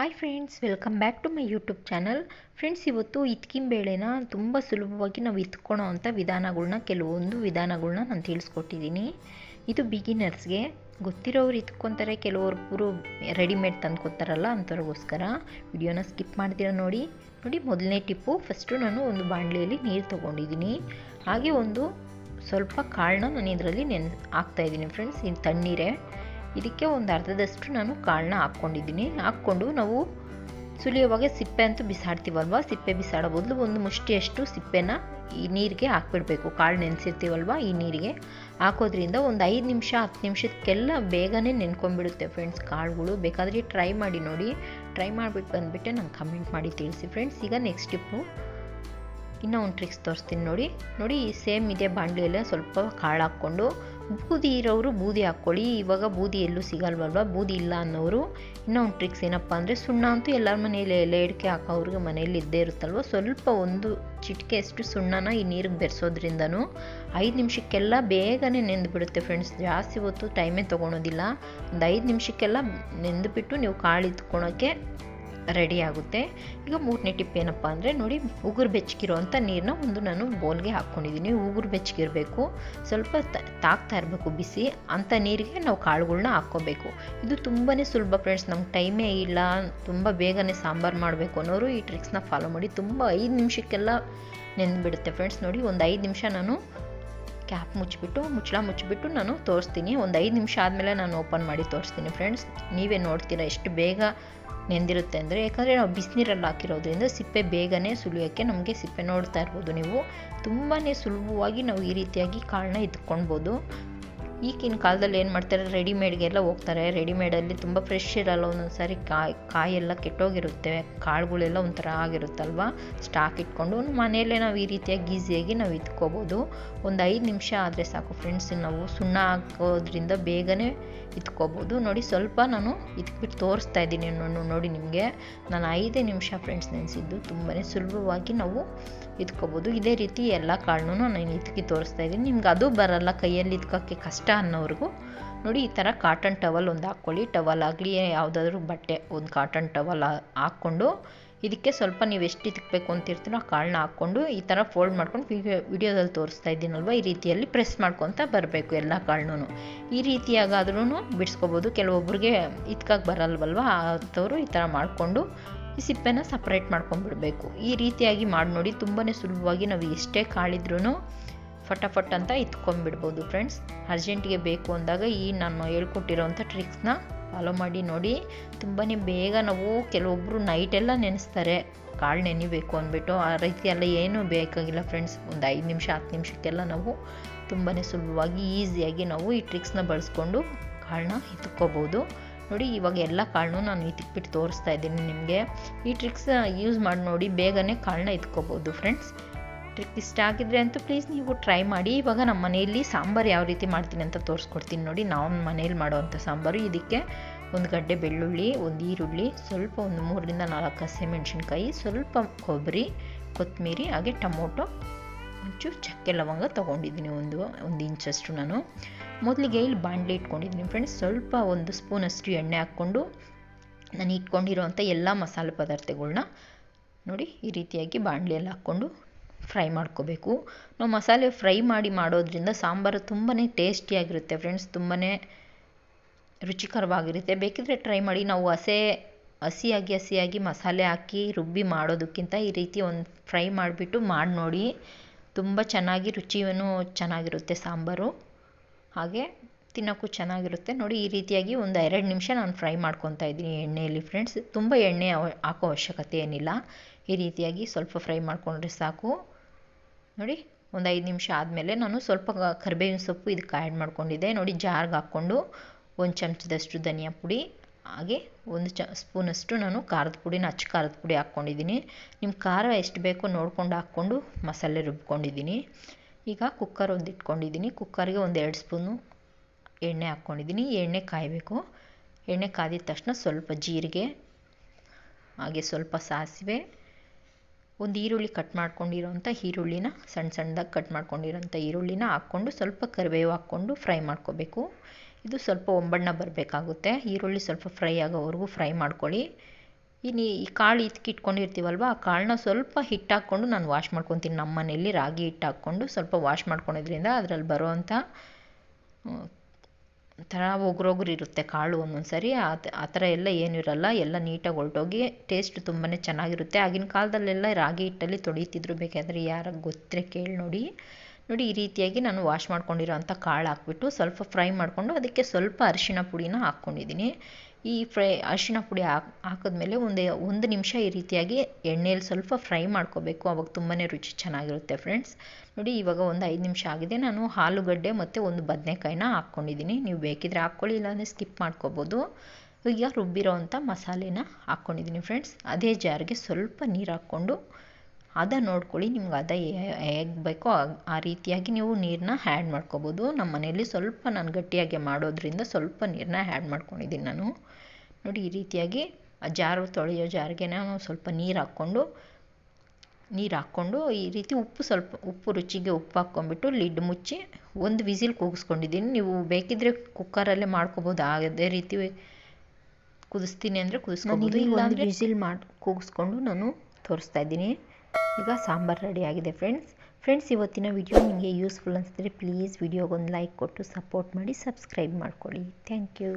Hi friends welcome back to my YouTube channel friends ಇವತ್ತು ಇತ್ಕಿನ ಬೇಳೆನ ತುಂಬ ಸುಲಭವಾಗಿ ನಾವು ಇತ್ಕೊಳೋ ಅಂಥ ವಿಧಾನಗಳನ್ನ ಕೆಲವೊಂದು ವಿಧಾನಗಳನ್ನ ನಾನು ತಿಳಿಸ್ಕೊಟ್ಟಿದ್ದೀನಿ ಇದು ಬಿಗಿನರ್ಸ್ಗೆ ಗೊತ್ತಿರೋರು ಇತ್ಕೊತಾರೆ ಕೆಲವೊಬ್ಬರು ರೆಡಿಮೇಡ್ ತಂದ್ಕೊತಾರಲ್ಲ ಅಂಥವ್ರಿಗೋಸ್ಕರ. ವಿಡಿಯೋನ ಸ್ಕಿಪ್ ಮಾಡ್ತೀರ ನೋಡಿ. ನೋಡಿ, ಮೊದಲನೇ ಟಿಪ್ಪು ಫಸ್ಟು ನಾನು ಒಂದು ಬಾಣಲೆಯಲ್ಲಿ ನೀರು ತೊಗೊಂಡಿದ್ದೀನಿ ಹಾಗೆ ಒಂದು ಸ್ವಲ್ಪ ಕಾಳನ್ನ ನಾನು ಇದರಲ್ಲಿ ನೆನ್ ಹಾಕ್ತಾಯಿದ್ದೀನಿ ಫ್ರೆಂಡ್ಸ್ ಇದು ತಣ್ಣೀರೇ. ಇದಕ್ಕೆ ಒಂದು ಅರ್ಧದಷ್ಟು ನಾನು ಕಾಳನ್ನ ಹಾಕ್ಕೊಂಡಿದ್ದೀನಿ. ಹಾಕ್ಕೊಂಡು ನಾವು ಸುಲಿಯುವಾಗ ಸಿಪ್ಪೆ ಅಂತೂ ಬಿಸಾಡ್ತೀವಲ್ವ? ಸಿಪ್ಪೆ ಬಿಸಾಡೋ ಬದಲು ಒಂದು ಮುಷ್ಟಿಯಷ್ಟು ಸಿಪ್ಪೆನ ಈ ನೀರಿಗೆ ಹಾಕ್ಬಿಡ್ಬೇಕು. ಕಾಳು ನೆನೆಸಿರ್ತೀವಲ್ವ ಈ ನೀರಿಗೆ? ಹಾಕೋದ್ರಿಂದ ಒಂದು ಐದು ನಿಮಿಷ, ಹತ್ತು ನಿಮಿಷಕ್ಕೆಲ್ಲ ಬೇಗನೆ ನೆನ್ಕೊಂಡ್ಬಿಡುತ್ತೆ ಫ್ರೆಂಡ್ಸ್ ಕಾಳುಗಳು. ಬೇಕಾದರೆ ಟ್ರೈ ಮಾಡಿ ನೋಡಿ. ಟ್ರೈ ಮಾಡಿಬಿಟ್ಟು ಬಂದುಬಿಟ್ಟೆ ನಂಗೆ ಕಮೆಂಟ್ ಮಾಡಿ ತಿಳಿಸಿ ಫ್ರೆಂಡ್ಸ್. ಈಗ ನೆಕ್ಸ್ಟ್ ಟಿಪ್ಪು ಇನ್ನೂ ಒಂದು ಟ್ರಿಕ್ಸ್ ತೋರಿಸ್ತೀನಿ ನೋಡಿ. ನೋಡಿ, ಸೇಮ್ ಇದೆ ಬಾಣಲೆಯಲ್ಲೇ ಸ್ವಲ್ಪ ಕಾಳು ಹಾಕ್ಕೊಂಡು ಬೂದಿ ಇರೋರು ಬೂದಿ ಹಾಕ್ಕೊಳ್ಳಿ. ಇವಾಗ ಬೂದಿ ಎಲ್ಲೂ ಸಿಗಲ್ವಲ್ವ? ಬೂದಿ ಇಲ್ಲ ಅನ್ನೋರು ಇನ್ನೊಂದು ಟ್ರಿಕ್ಸ್ ಏನಪ್ಪ ಅಂದರೆ ಸುಣ್ಣ ಅಂತೂ ಎಲ್ಲರ ಮನೆಯಲ್ಲಿ ಎಲೆ ಹಾಕೋರಿಗೆ ಮನೆಯಲ್ಲಿ ಇದ್ದೇ ಇರುತ್ತಲ್ವ? ಸ್ವಲ್ಪ ಒಂದು ಚಿಟಿಕೆಯಷ್ಟು ಸುಣ್ಣನ ಈ ನೀರಿಗೆ ಬೆರೆಸೋದ್ರಿಂದನೂ ಐದು ನಿಮಿಷಕ್ಕೆಲ್ಲ ಬೇಗನೆ ನೆಂದುಬಿಡುತ್ತೆ ಫ್ರೆಂಡ್ಸ್ ಜಾಸ್ತಿ ಹೊತ್ತು ಟೈಮೇ ತೊಗೊಳೋದಿಲ್ಲ. ಒಂದು ಐದು ನಿಮಿಷಕ್ಕೆಲ್ಲ ನೆಂದುಬಿಟ್ಟು ನೀವು ಕಾಳು ಇತ್ಕೊಳಕ್ಕೆ ರೆಡಿ ಆಗುತ್ತೆ. ಈಗ ಮೂರನೇ ಟಿಪ್ ಏನಪ್ಪ ಅಂದರೆ ನೋಡಿ, ಉಗುರು ಬೆಚ್ಚಗಿರೋ ಅಂಥ ನೀರನ್ನ ಒಂದು ನಾನು ಬೋಲ್ಗೆ ಹಾಕ್ಕೊಂಡಿದ್ದೀನಿ ಉಗುರು ಬೆಚ್ಚಗಿರಬೇಕು. ಸ್ವಲ್ಪ ತಾಕ್ತಾ ಇರಬೇಕು ಬಿಸಿ. ಅಂಥ ನೀರಿಗೆ ನಾವು ಕಾಳುಗಳ್ನ ಹಾಕ್ಕೋಬೇಕು. ಇದು ತುಂಬಾ ಸುಲಭ ಫ್ರೆಂಡ್ಸ್. ನಮ್ಗೆ ಟೈಮೇ ಇಲ್ಲ. ತುಂಬ ಬೇಗನೆ ಸಾಂಬಾರು ಮಾಡಬೇಕು ಅನ್ನೋರು ಈ ಟ್ರಿಕ್ಸ್ನ ಫಾಲೋ ಮಾಡಿ ತುಂಬ ಐದು ನಿಮಿಷಕ್ಕೆಲ್ಲ ನೆನೆಬಿಡುತ್ತೆ ಫ್ರೆಂಡ್ಸ್. ನೋಡಿ, ಒಂದು ಐದು ನಿಮಿಷ ನಾನು ಕ್ಯಾಪ್ ಮುಚ್ಚಿಬಿಟ್ಟು, ಮುಚ್ಚಳ ಮುಚ್ಚಿಬಿಟ್ಟು ನಾನು ತೋರಿಸ್ತೀನಿ. ಒಂದು ಐದು ನಿಮಿಷ ಆದಮೇಲೆ ನಾನು ಓಪನ್ ಮಾಡಿ ತೋರಿಸ್ತೀನಿ ಫ್ರೆಂಡ್ಸ್. ನೀವೇ ನೋಡ್ತೀರಾ ಎಷ್ಟು ಬೇಗ ನೆಂದಿರುತ್ತೆ ಅಂದರೆ. ಯಾಕಂದರೆ ನಾವು ಬಿಸಿನೀರಲ್ಲಿ ಹಾಕಿರೋದ್ರಿಂದ ಸಿಪ್ಪೆ ಬೇಗನೆ ಸುಲಿಯೋಕ್ಕೆ ನಮಗೆ ಸಿಪ್ಪೆ ನೋಡ್ತಾ ಇರ್ಬೋದು ನೀವು. ತುಂಬಾ ಸುಲಭವಾಗಿ ನಾವು ಈ ರೀತಿಯಾಗಿ ಕಾಳನ್ನ ಎತ್ಕೊಳ್ಬೋದು. ಈಗಿನ ಕಾಲದಲ್ಲಿ ಏನು ಮಾಡ್ತಾರೆ, ರೆಡಿಮೇಡ್ಗೆಲ್ಲ ಹೋಗ್ತಾರೆ. ರೆಡಿಮೇಡಲ್ಲಿ ತುಂಬ ಫ್ರೆಶ್ ಇರಲ್ಲ, ಒಂದೊಂದು ಸಾರಿ ಕಾಯಿ, ಕಾಯೆಲ್ಲ ಕೆಟ್ಟೋಗಿರುತ್ತೆ. ಕಾಳುಗಳೆಲ್ಲ ಒಂಥರ ಆಗಿರುತ್ತಲ್ವ? ಸ್ಟಾಕ್ ಇಟ್ಕೊಂಡು ಮನೆಯಲ್ಲೇ ನಾವು ಈ ರೀತಿಯಾಗಿ ಈಸಿಯಾಗಿ ನಾವು ಇದ್ಕೋಬೋದು ಒಂದು ಐದು ನಿಮಿಷ ಆದರೆ ಸಾಕು ಫ್ರೆಂಡ್ಸ್ ನಾವು ಸುಣ್ಣ ಹಾಕೋದ್ರಿಂದ ಬೇಗನೆ ಇತ್ಕೋಬೋದು. ನೋಡಿ, ಸ್ವಲ್ಪ ನಾನು ಇದ್ಬಿಟ್ಟು ತೋರಿಸ್ತಾ ಇದ್ದೀನಿ. ನೋಡಿ ನಿಮಗೆ. ನಾನು ಐದೇ ನಿಮಿಷ ಫ್ರೆಂಡ್ಸ್ ನೆನೆಸಿದ್ದು. ತುಂಬಾ ಸುಲಭವಾಗಿ ನಾವು ಇದ್ಕೋಬೋದು. ಇದೇ ರೀತಿ ಎಲ್ಲ ಕಾಳನ್ನೂ ನಾನು ಇತ್ಕಿ ತೋರಿಸ್ತಾ ಇದ್ದೀನಿ. ನಿಮ್ಗೆ ಅದು ಬರಲ್ಲ, ಕೈಯಲ್ಲಿ ಇದ್ಕೋಕ್ಕೆ ಕಷ್ಟ ಅನ್ನೋರಿಗೂ. ನೋಡಿ, ಈ ಥರ ಕಾಟನ್ ಟವಲ್ ಒಂದು ಹಾಕ್ಕೊಳ್ಳಿ. ಟವಲ್ ಆಗಲಿ, ಯಾವುದಾದ್ರೂ ಬಟ್ಟೆ, ಒಂದು ಕಾಟನ್ ಟವಲ್ ಹಾಕ್ಕೊಂಡು, ಇದಕ್ಕೆ ಸ್ವಲ್ಪ ನೀವು ಎಷ್ಟು ಇದ್ಕಬೇಕು ಅಂತಿರ್ತೀರೋ ಆ ಕಾಳನ್ನ ಹಾಕ್ಕೊಂಡು, ಈ ಥರ ಫೋಲ್ಡ್ ಮಾಡ್ಕೊಂಡು ವಿಡಿಯೋ ವಿಡಿಯೋದಲ್ಲಿ ತೋರಿಸ್ತಾ ಇದ್ದೀನಲ್ವ? ಈ ರೀತಿಯಲ್ಲಿ ಪ್ರೆಸ್ ಮಾಡ್ಕೊತ ಬರಬೇಕು ಎಲ್ಲ ಕಾಳನ್ನೂ ಈ ರೀತಿಯಾಗಾದ್ರೂ ಬಿಡಿಸ್ಕೋಬೋದು. ಕೆಲವೊಬ್ಬರಿಗೆ ಇದ್ಕಕ್ಕೆ ಬರಲ್ವಲ್ವ? ಅಂಥವ್ರು ಈ ಥರ ಮಾಡಿಕೊಂಡು ಸಿಪ್ಪೆನ ಸಪ್ರೇಟ್ ಮಾಡ್ಕೊಂಡ್ಬಿಡ್ಬೇಕು. ಈ ರೀತಿಯಾಗಿ ಮಾಡಿ ನೋಡಿ ತುಂಬಾ ಸುಲಭವಾಗಿ ನಾವು ಎಷ್ಟೇ ಕಾಳಿದ್ರೂ ಫಟಾಫಟ್ ಅಂತ ಇತ್ಕೊಂಡ್ಬಿಡ್ಬೋದು ಫ್ರೆಂಡ್ಸ್ ಅರ್ಜೆಂಟಿಗೆ ಬೇಕು ಅಂದಾಗ ಈ ನಾನು ಹೇಳ್ಕೊಟ್ಟಿರೋವಂಥ ಟ್ರಿಕ್ಸ್ನ ಫಾಲೋ ಮಾಡಿ ನೋಡಿ. ತುಂಬಾ ಬೇಗ ನಾವು ಕೆಲವೊಬ್ಬರು ನೈಟೆಲ್ಲ ನೆನೆಸ್ತಾರೆ. ಕಾಳು ನೆನಿಬೇಕು ಅಂದ್ಬಿಟ್ಟು ಆ ರೀತಿಯೆಲ್ಲ ಏನೂ ಬೇಕಾಗಿಲ್ಲ ಫ್ರೆಂಡ್ಸ್ ಒಂದು ಐದು ನಿಮಿಷ, ಹತ್ತು ನಿಮಿಷಕ್ಕೆಲ್ಲ ನಾವು ತುಂಬಾ ಸುಲಭವಾಗಿ ಈಸಿಯಾಗಿ ನಾವು ಈ ಟ್ರಿಕ್ಸ್ನ ಬಳಸ್ಕೊಂಡು ಕಾಳನ್ನ ಇತ್ಕೋಬೋದು ನೋಡಿ, ಇವಾಗ ಎಲ್ಲ ಕಾಳನ್ನೂ ನಾನು ಇತ್ತಿಕ್ಬಿಟ್ಟು ತೋರಿಸ್ತಾ ಇದ್ದೀನಿ ನಿಮಗೆ. ಈ ಟ್ರಿಕ್ಸ್ ಯೂಸ್ ಮಾಡಿ ನೋಡಿ, ಬೇಗನೆ ಕಾಳನ್ನ ಇತ್ಕೋಬೋದು ಫ್ರೆಂಡ್ಸ್ ಟ್ರಿಕ್ ಇಷ್ಟ ಆಗಿದ್ರೆ ಅಂತೂ ಪ್ಲೀಸ್ ನೀವು ಟ್ರೈ ಮಾಡಿ. ಇವಾಗ ನಮ್ಮ ಮನೆಯಲ್ಲಿ ಸಾಂಬಾರು ಯಾವ ರೀತಿ ಮಾಡ್ತೀನಿ ಅಂತ ತೋರಿಸ್ಕೊಡ್ತೀನಿ ನೋಡಿ. ನಾವು ಮನೇಲಿ ಮಾಡುವಂಥ ಸಾಂಬಾರು. ಇದಕ್ಕೆ ಒಂದು ಗಡ್ಡೆ ಬೆಳ್ಳುಳ್ಳಿ, ಒಂದು ಈರುಳ್ಳಿ, ಸ್ವಲ್ಪ ಒಂದು ಮೂರರಿಂದ ನಾಲ್ಕು ಹಸಿಮೆಣ್ಸಿನ್ಕಾಯಿ ಸ್ವಲ್ಪ ಕೊಬ್ಬರಿ, ಕೊತ್ತಂಬರಿ, ಹಾಗೆ ಟೊಮೊಟೊ ಒಂಚೂರು ಚಕ್ಕೆ ಲವಂಗ ತೊಗೊಂಡಿದ್ದೀನಿ ಒಂದು ಒಂದು ಇಂಚಷ್ಟು ನಾನು. ಮೊದಲಿಗೆ ಇಲ್ಲಿ ಬಾಣಲೆ ಇಟ್ಕೊಂಡಿದ್ದೀನಿ ಫ್ರೆಂಡ್ಸ್ ಸ್ವಲ್ಪ ಒಂದು ಸ್ಪೂನಷ್ಟು ಎಣ್ಣೆ ಹಾಕ್ಕೊಂಡು ನಾನು ಇಟ್ಕೊಂಡಿರೋವಂಥ ಎಲ್ಲ ಮಸಾಲೆ ಪದಾರ್ಥಗಳನ್ನ ನೋಡಿ ಈ ರೀತಿಯಾಗಿ ಬಾಣಲೆಯಲ್ಲಿ ಹಾಕ್ಕೊಂಡು ಫ್ರೈ ಮಾಡ್ಕೋಬೇಕು. ನಾವು ಮಸಾಲೆ ಫ್ರೈ ಮಾಡಿ ಮಾಡೋದ್ರಿಂದ ಸಾಂಬಾರು ತುಂಬಾ ಟೇಸ್ಟಿಯಾಗಿರುತ್ತೆ ಫ್ರೆಂಡ್ಸ್ ತುಂಬಾ ರುಚಿಕರವಾಗಿರುತ್ತೆ. ಬೇಕಿದ್ರೆ ಟ್ರೈ ಮಾಡಿ. ನಾವು ಹಸೆ, ಹಸಿಯಾಗಿ ಹಸಿಯಾಗಿ ಮಸಾಲೆ ಹಾಕಿ ರುಬ್ಬಿ ಮಾಡೋದಕ್ಕಿಂತ ಈ ರೀತಿ ಒಂದು ಫ್ರೈ ಮಾಡಿಬಿಟ್ಟು ಮಾಡಿ ನೋಡಿ ತುಂಬ ಚೆನ್ನಾಗಿ ರುಚಿಯೂ ಚೆನ್ನಾಗಿರುತ್ತೆ ಸಾಂಬಾರು. ಹಾಗೆ ತಿನ್ನೋಕ್ಕೂ ಚೆನ್ನಾಗಿರುತ್ತೆ. ನೋಡಿ, ಈ ರೀತಿಯಾಗಿ ಒಂದು ಎರಡು ನಿಮಿಷ ನಾನು ಫ್ರೈ ಮಾಡ್ಕೊತಾ ಇದ್ದೀನಿ ಎಣ್ಣೆಯಲ್ಲಿ ಫ್ರೆಂಡ್ಸ್. ತುಂಬ ಎಣ್ಣೆ ಹಾಕೋ ಅವಶ್ಯಕತೆ ಏನಿಲ್ಲ. ಈ ರೀತಿಯಾಗಿ ಸ್ವಲ್ಪ ಫ್ರೈ ಮಾಡಿಕೊಂಡ್ರೆ ಸಾಕು. ನೋಡಿ, ಒಂದು ಐದು ನಿಮಿಷ ಆದಮೇಲೆ ನಾನು ಸ್ವಲ್ಪ ಕರಿಬೇವಿನ ಸೊಪ್ಪು ಇದಕ್ಕೆ ಆ್ಯಡ್ ಮಾಡ್ಕೊಂಡಿದ್ದೆ. ನೋಡಿ, ಜಾರ್ಗೆ ಹಾಕ್ಕೊಂಡು ಒಂದು ಚಮಚದಷ್ಟು ಧನಿಯಾ ಪುಡಿ. ಹಾಗೆ ಒಂದು ಚ ಸ್ಪೂನಷ್ಟು ನಾನು ಖಾರದ ಪುಡಿನ ಅಚ್ಚ ಖಾರದ ಪುಡಿ ಹಾಕ್ಕೊಂಡಿದ್ದೀನಿ. ನಿಮ್ಮ ಖಾರ ಎಷ್ಟು ಬೇಕೋ ನೋಡ್ಕೊಂಡು ಹಾಕ್ಕೊಂಡು ಮಸಾಲೆ ರುಬ್ಕೊಂಡಿದ್ದೀನಿ. ಈಗ ಕುಕ್ಕರ್ ಒಂದು ಇಟ್ಕೊಂಡಿದ್ದೀನಿ. ಕುಕ್ಕರ್ಗೆ ಒಂದು ಎರಡು ಸ್ಪೂನು ಎಣ್ಣೆ ಹಾಕ್ಕೊಂಡಿದ್ದೀನಿ. ಎಣ್ಣೆ ಕಾಯಬೇಕು. ಎಣ್ಣೆ ಕಾದಿದ ತಕ್ಷಣ ಸ್ವಲ್ಪ ಜೀರಿಗೆ, ಹಾಗೆ ಸ್ವಲ್ಪ ಸಾಸಿವೆ, ಒಂದು ಈರುಳ್ಳಿ ಕಟ್ ಮಾಡ್ಕೊಂಡಿರೋಂಥ ಈರುಳ್ಳಿನ, ಸಣ್ಣ ಸಣ್ಣದಾಗಿ ಕಟ್ ಮಾಡ್ಕೊಂಡಿರೋಂಥ ಈರುಳ್ಳಿನ ಹಾಕ್ಕೊಂಡು ಸ್ವಲ್ಪ ಕರಿಬೇವು ಹಾಕ್ಕೊಂಡು ಫ್ರೈ ಮಾಡ್ಕೋಬೇಕು. ಇದು ಸ್ವಲ್ಪ ಒಂಬಣ್ಣ ಬರಬೇಕಾಗುತ್ತೆ. ಈರುಳ್ಳಿ ಸ್ವಲ್ಪ ಫ್ರೈ ಆಗೋವರೆಗೂ ಫ್ರೈ ಮಾಡ್ಕೊಳ್ಳಿ. ಇನ್ನು ಈ ಕಾಳು ಇಟ್ಕೊಂಡಿರ್ತೀವಲ್ವ ಆ ಕಾಳನ್ನ ಸ್ವಲ್ಪ ಹಿಟ್ಟು ಹಾಕ್ಕೊಂಡು ನಾನು ವಾಶ್ ಮಾಡ್ಕೊತೀನಿ. ನಮ್ಮ ಮನೆಯಲ್ಲಿ ರಾಗಿ ಹಿಟ್ಟು ಹಾಕ್ಕೊಂಡು ಸ್ವಲ್ಪ ವಾಶ್ ಮಾಡ್ಕೊಳೋದ್ರಿಂದ ಅದರಲ್ಲಿ ಬರೋವಂಥ ಥರ ಒಗ್ರೊಗ್ರು ಇರುತ್ತೆ ಕಾಳು ಒಂದೊಂದು ಸರಿ ಆ ಥರ ಎಲ್ಲ ಏನು ಇರಲ್ಲ. ಎಲ್ಲ ನೀಟಾಗಿ ಹೊರಟೋಗಿ ಟೇಸ್ಟ್ ತುಂಬಾ ಚೆನ್ನಾಗಿರುತ್ತೆ. ಆಗಿನ ಕಾಲದಲ್ಲೆಲ್ಲ ರಾಗಿ ಹಿಟ್ಟಲ್ಲಿ ತೊಳಿತಿದ್ರು. ಬೇಕಾದರೆ ಯಾರಿಗೆ ಗೊತ್ತಿದ್ರೆ ಕೇಳಿ ನೋಡಿ. ನೋಡಿ ಈ ರೀತಿಯಾಗಿ ನಾನು ವಾಶ್ ಮಾಡ್ಕೊಂಡಿರೋ ಅಂಥ ಕಾಳು ಹಾಕ್ಬಿಟ್ಟು ಸ್ವಲ್ಪ ಫ್ರೈ ಮಾಡಿಕೊಂಡು ಅದಕ್ಕೆ ಸ್ವಲ್ಪ ಅರಿಶಿನ ಪುಡಿನ ಹಾಕ್ಕೊಂಡಿದ್ದೀನಿ. ಈ ಫ್ರೈ ಅರಿಶಿನ ಪುಡಿ ಹಾಕಿ, ಹಾಕಿದ್ಮೇಲೆ ಒಂದು ಒಂದು ನಿಮಿಷ ಈ ರೀತಿಯಾಗಿ ಎಣ್ಣೆಯಲ್ಲಿ ಸ್ವಲ್ಪ ಫ್ರೈ ಮಾಡ್ಕೋಬೇಕು. ಅವಾಗ ತುಂಬಾ ರುಚಿ ಚೆನ್ನಾಗಿರುತ್ತೆ ಫ್ರೆಂಡ್ಸ್ ನೋಡಿ ಇವಾಗ ಒಂದು ಐದು ನಿಮಿಷ ಆಗಿದೆ. ನಾನು ಆಲೂಗಡ್ಡೆ ಮತ್ತು ಒಂದು ಬದನೆಕಾಯಿನ ಹಾಕ್ಕೊಂಡಿದ್ದೀನಿ. ನೀವು ಬೇಕಿದ್ರೆ ಹಾಕ್ಕೊಳ್ಳಿ, ಇಲ್ಲಾಂದರೆ ಸ್ಕಿಪ್ ಮಾಡ್ಕೋಬೋದು. ಈಗ ರುಬ್ಬಿರೋ ಅಂಥ ಮಸಾಲೆನ ಹಾಕ್ಕೊಂಡಿದ್ದೀನಿ ಫ್ರೆಂಡ್ಸ್ ಅದೇ ಜಾರ್ಗೆ ಸ್ವಲ್ಪ ನೀರು ಹಾಕ್ಕೊಂಡು ಅದ ನೋಡ್ಕೊಳ್ಳಿ ನಿಮ್ಗೆ ಅದ ಹೇಗೆ ಬೇಕೋ ಆ ರೀತಿಯಾಗಿ ನೀವು ನೀರನ್ನ ಹ್ಯಾಡ್ ಮಾಡ್ಕೊಬೋದು. ನಮ್ಮ ಮನೆಯಲ್ಲಿ ಸ್ವಲ್ಪ ನಾನು ಗಟ್ಟಿಯಾಗಿ ಮಾಡೋದ್ರಿಂದ ಸ್ವಲ್ಪ ನೀರನ್ನ ಹ್ಯಾಡ್ ಮಾಡ್ಕೊಂಡಿದ್ದೀನಿ ನಾನು. ನೋಡಿ ಈ ರೀತಿಯಾಗಿ ಆ ಜಾರು ತೊಳೆಯೋ ಜಾರಿಗೆನ ನಾವು ಸ್ವಲ್ಪ ನೀರು ಹಾಕ್ಕೊಂಡು ನೀರು ಹಾಕ್ಕೊಂಡು ಈ ರೀತಿ ಉಪ್ಪು ಸ್ವಲ್ಪ ಉಪ್ಪು ರುಚಿಗೆ ಉಪ್ಪು ಹಾಕ್ಕೊಂಬಿಟ್ಟು ಲಿಡ್ ಮುಚ್ಚಿ ಒಂದು ವಿಸಿಲ್ ಕೂಗಿಸ್ಕೊಂಡಿದ್ದೀನಿ ನೀವು ಬೇಕಿದ್ರೆ ಕುಕ್ಕರಲ್ಲೇ ಮಾಡ್ಕೋಬೋದು. ಅದೇ ರೀತಿ ಕುದಿಸ್ತೀನಿ ಅಂದರೆ ಕುದಿಸ್ಕೊಬೋದು. ಇಲ್ಲ ಅಂದರೆ ವಿಸಿಲ್ ಮಾಡಿ ಕೂಗಿಸ್ಕೊಂಡು ನಾನು ತೋರಿಸ್ತಾ ಇದ್ದೀನಿ. ಈಗ ಸಾಂಬಾರು ರೆಡಿ ಆಗಿದೆ ಫ್ರೆಂಡ್ಸ್ ಫ್ರೆಂಡ್ಸ್ ಇವತ್ತಿನ ವಿಡಿಯೋ ನಿಮಗೆ ಯೂಸ್ಫುಲ್ ಅನಿಸಿದ್ರೆ ಪ್ಲೀಸ್ ವಿಡಿಯೋಗೊಂದು ಲೈಕ್ ಕೊಟ್ಟು ಸಪೋರ್ಟ್ ಮಾಡಿ ಸಬ್ಸ್ಕ್ರೈಬ್ ಮಾಡ್ಕೊಳ್ಳಿ ಥ್ಯಾಂಕ್ ಯು